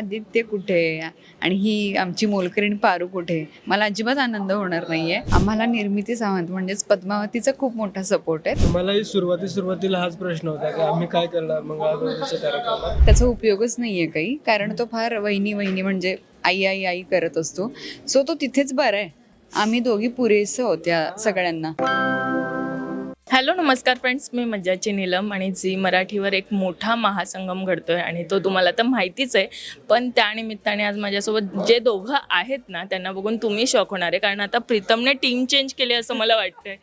आदित्य कुठे? आणि ही आमची मोलकरीण पारू कुठे? मला अजिबात आनंद होणार नाहीये. आम्हाला निर्मिती सावंत म्हणजेच पद्मावतीचा खूप मोठा सपोर्ट आहे. मलाही सुरुवाती सुरुवातीला हाच प्रश्न होता की आम्ही काय करणार मंगळागौरीच्या कार्यक्रमात? त्याचा उपयोगच नाहीये काही. कारण तो फार वहिनी वहिनी म्हणजे आई आई आई करत असतो. सो तो तिथेच बरं आहे. आम्ही दोघी पुरेसं होत्या सगळ्यांना. हॅलो नमस्कार फ्रेंड्स. मी मज्जाची नीलम आणि झी मराठीवर एक मोठा महासंगम घडतोय आणि तो तुम्हाला तर माहितीच आहे. पण त्यानिमित्ताने आज माझ्यासोबत जे दोघं आहेत ना त्यांना बघून तुम्ही शॉक होणार आहे. कारण आता प्रीतमने टीम चेंज केली असं मला वाटतंय.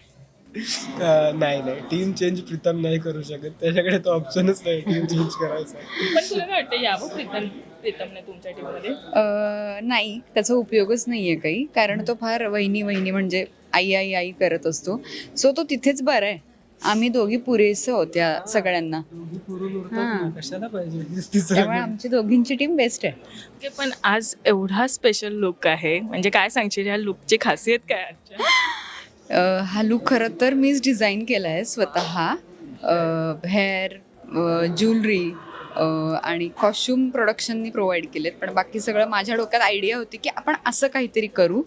नाही नाही. टीम चेंज प्रीतम नाही करू शकत. त्याच्याकडे तो ऑप्शनच नाही टीम चेंज करायचा. पण तुला काय वाटतं यावं प्रीतम प्रीतमने तुमच्या टीममध्ये नाही. त्याचा उपयोगच नाहीये काही. कारण तो फार वहिनी वहिनी म्हणजे आई आई आई करत असतो. सो तो तिथेच बरं आहे. आम्ही दोघी पुरेसं होत्या सगळ्यांना. हां. कशाला पाहिजे त्यामुळे आमची दोघींची टीम बेस्ट आहे. ओके पण आज एवढा स्पेशल लुक आहे. म्हणजे काय सांगशील ह्या लुकची खासियत काय आहे आजच्या? अ, हा लुक खरं तर मीच डिझाईन केला आहे स्वतः हेअर ज्वेलरी आणि कॉस्ट्युम प्रोडक्शननी प्रोव्हाइड केलेत. पण बाकी सगळं माझ्या डोक्यात आयडिया होती की आपण असं काहीतरी करू.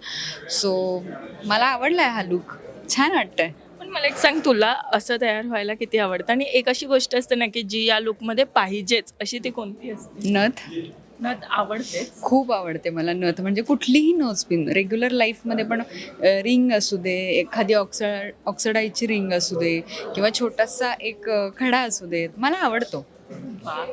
सो मला आवडला आहे हा लुक छान वाटतंय. पण मला एक सांग तुला असं तयार व्हायला किती आवडतं? आणि एक अशी गोष्ट असते ना की जी या लुकमध्ये पाहिजेच अशी ती कोणती असते? नथ. नथ आवडतेच. खूप आवडते मला नथ. म्हणजे कुठलीही नोज पिन रेग्युलर लाईफमध्ये पण रिंग असू दे एखादी ऑक्सड ऑक्सिडाईजची रिंग असू दे किंवा छोटासा एक खडा असू दे मला आवडतो.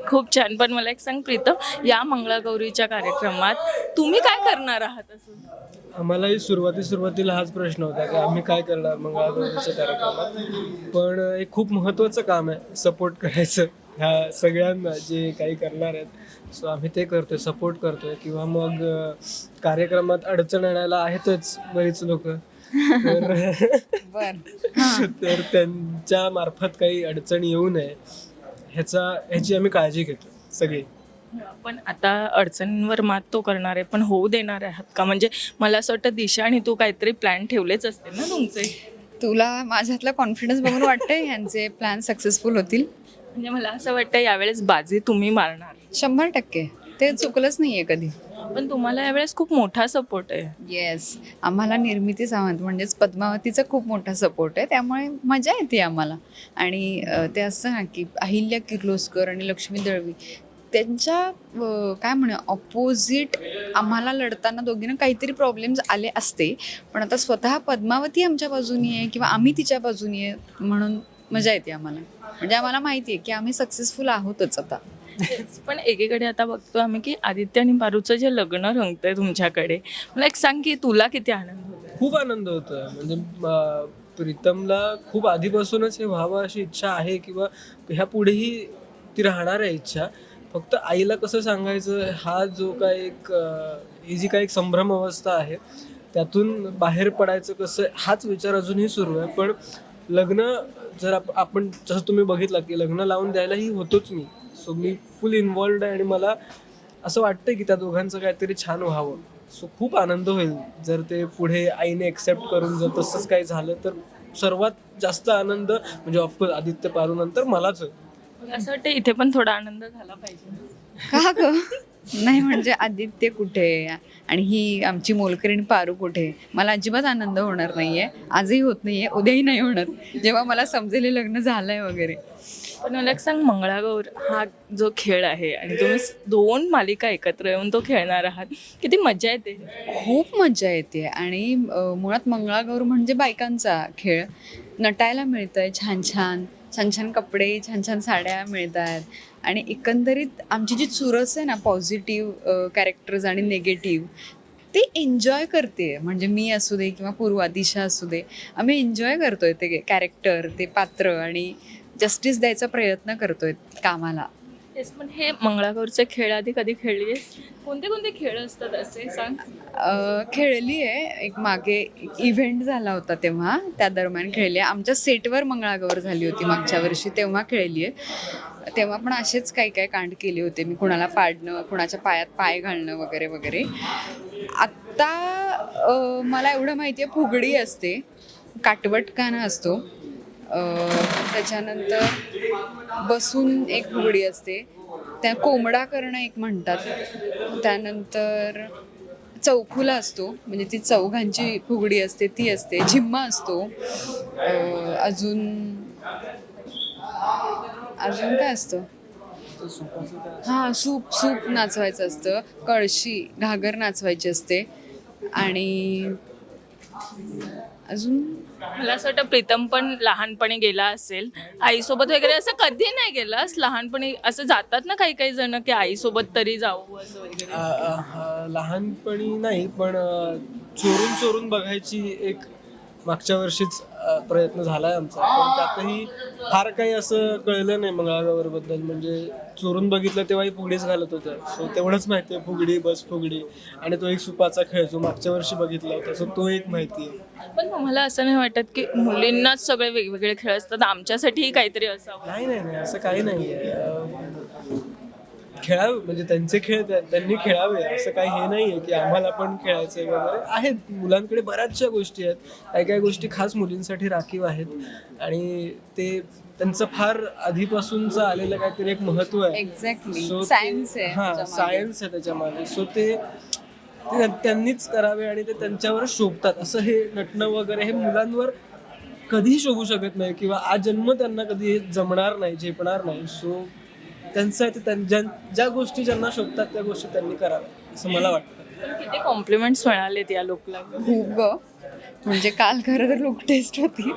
खूप छान. पण मला एक सांग प्रीतम या मंगळागौरीच्या कार्यक्रमात तुम्ही काय करणार आहात असं? आम्हालाही सुरुवाती सुरुवातीला हाच प्रश्न होता की आम्ही काय करणार मंगळागौरीच्या कार्यक्रमात? पण एक खूप महत्त्वाचं काम आहे सपोर्ट करायचं. ह्या सगळ्यांना जे काही करणार आहेत सो आम्ही ते करतोय सपोर्ट करतोय. किंवा मग कार्यक्रमात अडचण आणायला आहेतच बरीच लोक. तर त्यांच्या मार्फत काही अडचण येऊ नये. ह्याचा ह्याची आम्ही काळजी घेतो सगळी. पण आता अडचणींवर मात तो करणार आहे पण होऊ देणार आहात का? म्हणजे मला असं वाटतं दिशा आणि तू काहीतरी प्लॅन ठेवलेच असतील ना तुमचे? तुला माझ्यातला कॉन्फिडन्स बघून वाटतंय यांचे प्लॅन सक्सेसफुल होतील? म्हणजे मला असं वाटतं यावेळेस बाजी तुम्ही मारणार. शंभर टक्के. ते चुकलंच नाहीये कधी. पण तुम्हाला यावेळेस खूप मोठा सपोर्ट आहे. येस आम्हाला निर्मिती सावंत म्हणजेच पद्मावतीचा खूप मोठा सपोर्ट आहे. त्यामुळे मजा येते आम्हाला. आणि अ, ते असं ना की अहिल्या किर्लोस्कर आणि लक्ष्मी दळवी त्यांच्या अ, काय म्हणे ऑपोजिट आम्हाला लढताना दोघींना काहीतरी प्रॉब्लेम्स आले असते. पण आता स्वतः पद्मावती आमच्या बाजूनी आहे किंवा आम्ही तिच्या बाजूनी आहे म्हणून मजा येते आम्हाला. म्हणजे आम्हाला माहिती आहे की आम्ही सक्सेसफुल आहोतच आता. पण एकीकडे आता बघतो आम्ही की आदित्य आणि पारूचं जे लग्न रंगतंय तुमच्याकडे मला एक सांग की तुला किती आनंद खूप आनंद होतोय. म्हणजे अं, प्रीतमला खूप आधीपासूनच हे व्हावं अशी इच्छा आहे किंवा ह्या पुढेही ती राहणार आहे इच्छा. फक्त आईला कसं सांगायचं हा जो काय एक अं, ही जी काय एक संभ्रम अवस्था आहे त्यातून बाहेर पडायचं कसं हाच विचार अजूनही सुरू आहे. पण लग्न जर आप- आपण जसं तुम्ही बघितलं की लग्न लावून द्यायलाही होतोच मी. सो मी फुल इन्वॉल्ड आहे आणि मला असं वाटतं की त्या दोघांचं काहीतरी छान व्हावं. सो खूप आनंद होईल. जर ते पुढे आईने एक्सेप्ट करून जर तसंच काही झालं तर सर्वात जास्त आनंद म्हणजे ऑफकोर्स आदित्य पारू नंतर मलाच होईल. मला असं वाटतं इथे पण थोडा आनंद झाला पाहिजे. का नाही म्हणजे आदित्य कुठे? आणि ही आमची मोलकरीण पारू कुठे? मला अजिबात आनंद होणार नाहीये. आजही होत नाहीये उद्याही नाही होणार. जेव्हा मला समजेल लग्न झालंय वगैरे. पण मला एक सांग मंगळागौर हा जो खेळ आहे आणि तुम्ही दोन मालिका एकत्र येऊन तो खेळणार आहात किती मजा येते. खूप मजा येते आणि मुळात मंगळागौर म्हणजे बायकांचा खेळ. नटायला मिळतंय छान छान छान छान कपडे छान छान साड्या मिळतात आणि एकंदरीत आमची जी चुरस आहे ना पॉझिटिव्ह कॅरेक्टर्स आणि निगेटिव्ह ते एन्जॉय करते. म्हणजे मी असू दे किंवा पूर्वा दिशा असू दे आम्ही एन्जॉय करतोय ते कॅरेक्टर ते पात्र आणि जस्टिस द्यायचा प्रयत्न करतोय कामाला. तेच पण हे मंगळागौरचे खेळ आधी कधी खेळलीस कोणते कोणते खेळ असतात असे? सांग. खेळली आहे. एक मागे इव्हेंट झाला होता तेव्हा त्या दरम्यान खेळली आहे. आमच्या सेटवर मंगळागौर झाली होती मागच्या वर्षी तेव्हा खेळली आहे. तेव्हा पण असेच काही काही कांड केले होते. मी कुणाला पाडणं कुणाच्या पायात पाय घालणं वगैरे वगैरे. आत्ता मला एवढं माहिती आहे फुगडी असते. काटवटकाना असतो. अ, त्याच्यानंतर बसून एक फुगडी असते. त्या कोंबडा करणं एक म्हणतात. त्यानंतर चौफुला असतो. म्हणजे ती चौघांची फुगडी असते ती असते. झिम्मा असतो. अजून अजून काय असतं? हां सूप सूप नाचवायचं असतं. कळशी घागर नाचवायची असते. आणि अजून मला असं वाटतं प्रीतम पण लहानपणी गेला असेल. आईसोबत वगैरे असं कधी नाही गेलास? लहानपणी असं जातात ना काही काही जण की आईसोबत तरी जाऊ असं वगैरे? लहानपणी नाही पण अ, चोरून चोरून बघायची एक मागच्या वर्षीच अ, प्रयत्न झालाय आमचा. पण त्यातही फार काही असं कळलं नाही मंगळागौरबद्दल. म्हणजे चोरून बघितलं तेव्हाही फुगडीच घालत होत्या सो तेवढंच माहिती आहे फुगडी बस फुगडी. आणि तो एक सुपाचा खेळ जो मागच्या वर्षी बघितला होता सो तो एक माहिती आहे. पण तुम्हाला असं नाही वाटत की मुलींनाच सगळे वेगवेगळे खेळ असतात. आमच्यासाठीही काहीतरी असावं. नाही नाही नाही. असं काही नाही खेळावे म्हणजे त्यांचे खेळ त्या- त्यांनी खेळावे असं काही हे नाही आहे की आम्हाला पण खेळायचं वगैरे. आहेत मुलांकडे बऱ्याचशा गोष्टी आहेत. काही काही गोष्टी खास मुलींसाठी राखीव आहेत. आणि ते त्यांचं फार आधीपासूनचं आलेलं काहीतरी एक महत्त्व आहे. एक्झॅक्टली ते- सायन्स आहे हा. सायन्स आहे त्याच्यामध्ये सो ते ते त्यां- त्यांनीच करावे आणि ते त्यांच्यावर शोभतात. असं हे नटणं वगैरे हे मुलांवर कधीही शोभू शकत नाही किंवा आज जन्म त्यांना कधी हे जमणार नाही झेपणार नाही. सो त्यांचं आहे ते त्यां- ज्या- ज्या गोष्टी ज्यांना शोभतात त्या गोष्टी त्यांनी कराव्या असं मला वाटतं. किती कॉम्प्लिमेंट्स मिळालेत या लोकला? खूप ग. म्हणजे काल खरं तर लुक टेस्ट होती.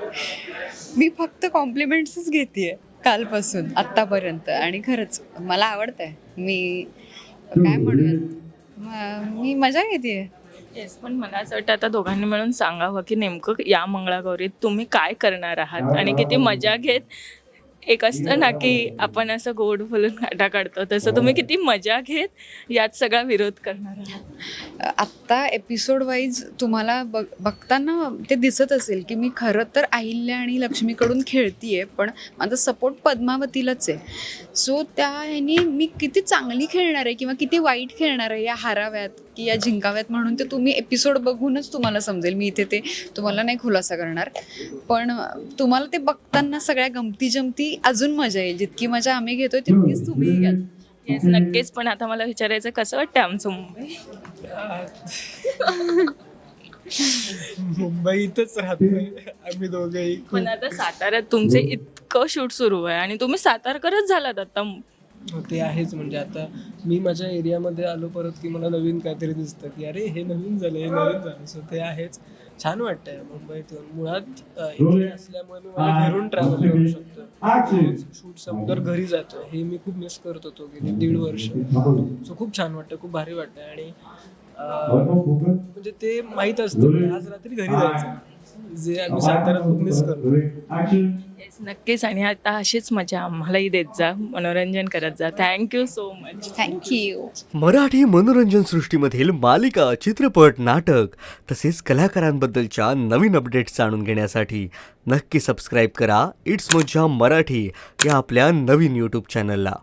मी फक्त कॉम्प्लिमेंट्सच घेते कालपासून आत्तापर्यंत. आणि खरंच मला आवडतंय. मी काय म्हणूयात? म- मी मजा घेते येस पण मला असं वाटतं आता दोघांनी मिळून सांगावं की नेमकं या मंगळागौरीत तुम्ही काय करणार आहात? आणि किती मजा घेत एक असतं ना की आपण असं गोड बोलून काटा काढतो. तसं तुम्ही किती मजा घेत यात सगळा विरोध करणार आहात. आत्ता एपिसोड वाईज तुम्हाला बघ बघताना ते दिसत असेल की मी खरं तर अहिल्या आणि लक्ष्मीकडून खेळतीये पण माझा सपोर्ट पद्मावतीलाच आहे. सो त्या ह्यानी मी किती चांगली खेळणार आहे किंवा किती वाईट खेळणार आहे या हाराव्यात? की या जिंकाव्यात म्हणून ते तुम्ही एपिसोड बघूनच तुम्हाला समजेल. मी इथे ते तुम्हाला नाही खुलासा करणार. पण तुम्हाला ते बघताना सगळ्या गमती जमती अजून मजा येईल. जितकी मजा आम्ही घेतोय तितकीच तुम्ही घ्याल येस नक्कीच. पण आता मला विचारायचं कसं वाटतं आमचं मुंबई? मुंबईतच राहतोय आम्ही दोघेही. खूप पण आता साताऱ्यात तुमचे इतकं शूट सुरू आहे आणि तुम्ही सातारकरच झालात आता. ते आहेच म्हणजे आता मी माझ्या एरियामध्ये आलो परत की मला नवीन काहीतरी दिसतं की अरे हे नवीन झालं हे नवीन झालं. सो ते आहेच. छान वाटतंय मुंबईत येऊन मुळात इथे असल्यामुळे मी मला घरून ट्रॅव्हल करू शकतो शूट संपल्यावर घरी जातो हे मी खूप मिस करत होतो गेली दीड वर्ष. सो खूप छान वाटतं खूप भारी वाटतं आणि म्हणजे ते माहीत असतं आज रात्री घरी जायचं. जे आम्ही साताऱ्यात खूप मिस करतो येस नक्कीच. आणि आता अशीच मजा आम्हालाही देत जा. मनोरंजन करत जा. Thank you so much thank you Marathi मनोरंजन सृष्टीमधील मालिका चित्रपट नाटक तसेच कलाकारांबद्दलच्या नवीन अपडेट्स जाणून घेण्यासाठी नक्की सबस्क्राईब करा. इट्स मज्जा मराठी या आपल्या नवीन यूट्यूब चॅनलला